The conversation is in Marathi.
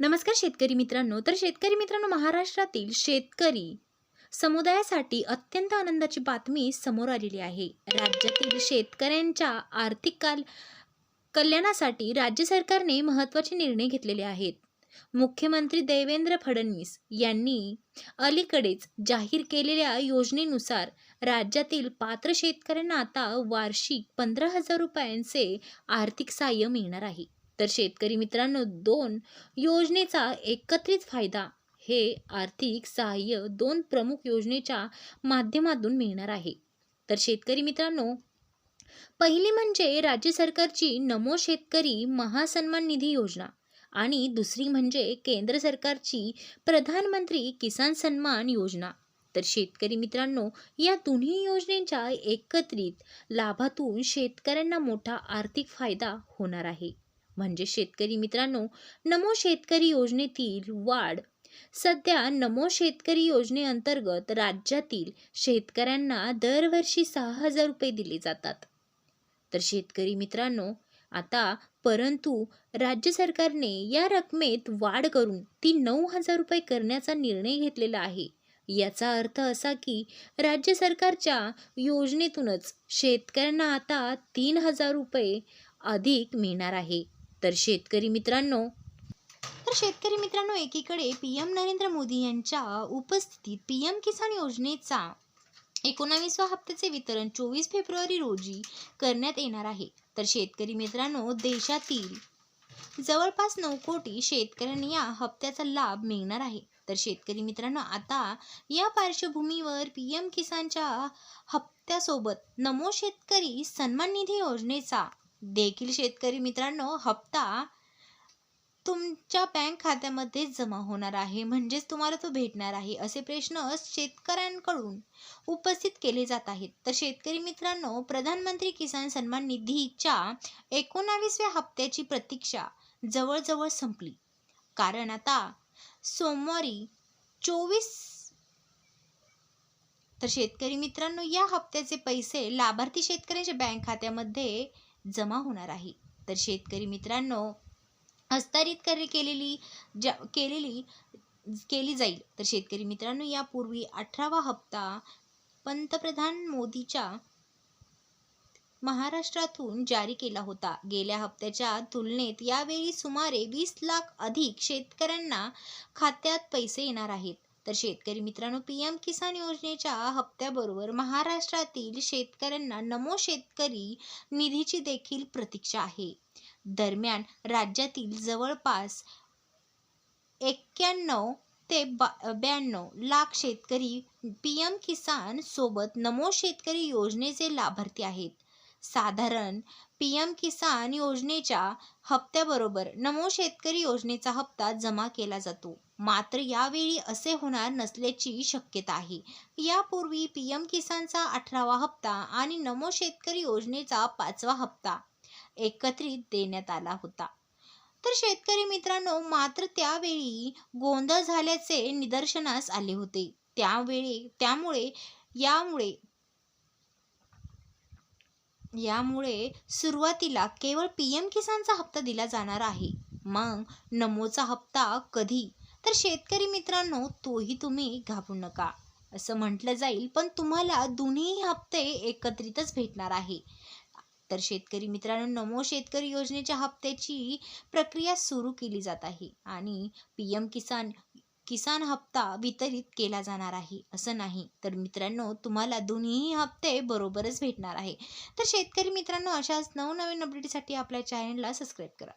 नमस्कार शेतकरी मित्रांनो. तर शेतकरी मित्रांनो महाराष्ट्रातील शेतकरी समुदायासाठी अत्यंत आनंदाची बातमी समोर आलेली आहे. राज्यातील शेतकऱ्यांच्या आर्थिक काल कल्याणासाठी राज्य सरकारने महत्त्वाचे निर्णय घेतलेले आहेत. मुख्यमंत्री देवेंद्र फडणवीस यांनी अलीकडेच जाहीर केलेल्या योजनेनुसार राज्यातील पात्र शेतकऱ्यांना आता वार्षिक पंधरा हजार रुपयांचे आर्थिक सहाय्य मिळणार आहे. तर शेतकरी मित्रांनो दोन योजनेचा एकत्रित फायदा हे आर्थिक सहाय्य दोन प्रमुख योजनेच्या माध्यमातून मिळणार आहे. तर शेतकरी मित्रांनो पहिली म्हणजे राज्य सरकारची नमो शेतकरी महासन्मान निधी योजना आणि दुसरी म्हणजे केंद्र सरकारची प्रधानमंत्री किसान सन्मान योजना. तर शेतकरी मित्रांनो या दोन्ही योजनेच्या एकत्रित लाभातून शेतकऱ्यांना मोठा आर्थिक फायदा होणार आहे. म्हणजे शेतकरी मित्रांनो नमो शेतकरी योजनेतील वाढ. सध्या नमो शेतकरी योजनेअंतर्गत राज्यातील शेतकऱ्यांना दरवर्षी सहा हजार रुपये दिले जातात. तर शेतकरी मित्रांनो आता परंतु राज्य सरकारने या रकमेत वाढ करून ती नऊ हजार रुपये करण्याचा निर्णय घेतलेला आहे. याचा अर्थ असा की राज्य सरकारच्या योजनेतूनच शेतकऱ्यांना आता तीन हजार रुपये अधिक मिळणार आहे. तर शेतकरी मित्रांनो. तर शेतकरी मित्रांनो एकीकडे पी एम नरेंद्र मोदी यांच्या उपस्थितीत पी एम किसान योजनेचा एकोणावीसवा हप्त्याचे वितरण चोवीस फेब्रुवारी रोजी करण्यात येणार आहे. तर शेतकरी मित्रांनो देशातील जवळपास नऊ कोटी शेतकऱ्यांनी या हप्त्याचा लाभ मिळणार आहे. तर शेतकरी मित्रांनो आता या पार्श्वभूमीवर पी एम किसानच्या हप्त्यासोबत नमो शेतकरी सन्मान निधी योजनेचा देखील शेतकरी मित्रांनो हप्ता तुमच्या बँक खात्यामध्ये जमा होणार आहे. म्हणजेच तुम्हाला तो भेटणार आहे असे प्रश्न शेतकऱ्यांकडून उपस्थित केले जात आहेत. तर शेतकरी मित्रांनो प्रधानमंत्री किसान सन्मान निधीच्या एकोणावीसव्या हप्त्याची प्रतीक्षा जवळजवळ संपली. कारण आता सोमवारी चोवीस तर शेतकरी मित्रांनो या हप्त्याचे पैसे लाभार्थी शेतकऱ्यांच्या बँक खात्यामध्ये जमा होणार आहे. तर शेतकरी मित्रांनो हस्तांतरित कर केलेली ज्या केलेली केली जाईल. तर शेतकरी मित्रांनो यापूर्वी अठरावा हप्ता पंतप्रधान मोदीच्या महाराष्ट्रातून जारी केला होता. गेल्या हप्त्याच्या तुलनेत यावेळी सुमारे वीस लाख अधिक शेतकऱ्यांना खात्यात पैसे येणार आहेत. तर शेतकरी मित्रांनो पी एम किसान योजनेच्या हप्त्याबरोबर महाराष्ट्रातील शेतकऱ्यांना नमो शेतकरी निधीची देखील प्रतीक्षा आहे. दरम्यान राज्यातील जवळपास एक्क्याण्णव ते बा ब्याण्णव लाख शेतकरी पी एम किसान सोबत नमो शेतकरी योजनेचे लाभार्थी आहेत. साधारण पीएम किसान योजनेच्या हप्त्याबरोबर नमो शेतकरी योजनेचा हप्ता जमा केला जातो. मात्र यावेळी असे होणार नसल्याची शक्यता आहे. यापूर्वी पीएम किसानचा अठरावा हप्ता आणि नमो शेतकरी योजनेचा पाचवा हप्ता एकत्रित देण्यात आला होता. तर शेतकरी मित्रांनो मात्र त्यावेळी गोंधळ झाल्याचे निदर्शनास आले होते. त्यावेळी त्यामुळे यामुळे यामुळे सुरुवातीला केवळ पी एम किसानचा हप्ता दिला जाणार आहे. मग नमोचा हप्ता कधी? तर शेतकरी मित्रांनो तोही तुम्ही घाबरू नका. असं म्हटलं जाईल पण तुम्हाला दोन्ही हप्ते एकत्रितच भेटणार आहे. तर शेतकरी मित्रांनो नमो शेतकरी योजनेच्या हप्त्याची प्रक्रिया सुरू केली जात आहे आणि पी एम किसान किसान हप्ता वितरित केला जाणार आहे असं नाही. तर मित्रांनो तुम्हाला दोन्ही हप्ते बरोबरच भेटणार आहे. तर शेतकरी मित्रांनो अशाच नवनवीन अपडेटसाठी आपल्या चॅनलला सबस्क्राईब करा.